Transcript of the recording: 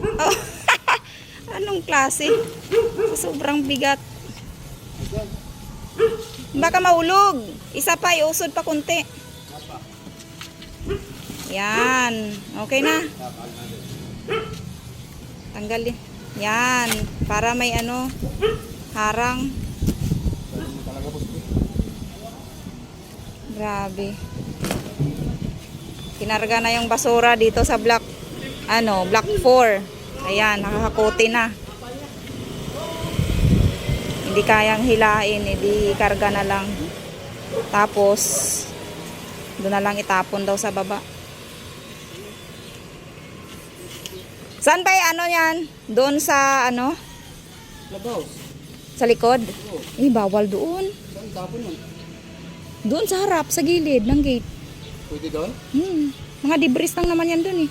Oh. Anong klase? Sobrang bigat. Baka maulog. Isa pa, iusod pa kunti. Yan. Okay na. Tanggalin. Yan. Para may ano, harang. Grabe. Kinarga na yung basura dito sa block, ano, block 4. Ayan, nakakakote na. Hindi kayang hilain, hindi karga na lang. Tapos, doon na lang itapon daw sa baba. Saan ba ano yan? Doon sa ano? Labaw. Sa likod? Eh, bawal doon. Saan tapon yun? Doon sa harap, sa gilid ng gate. Pwede doon? Hmm. Mga debris lang naman yan doon eh.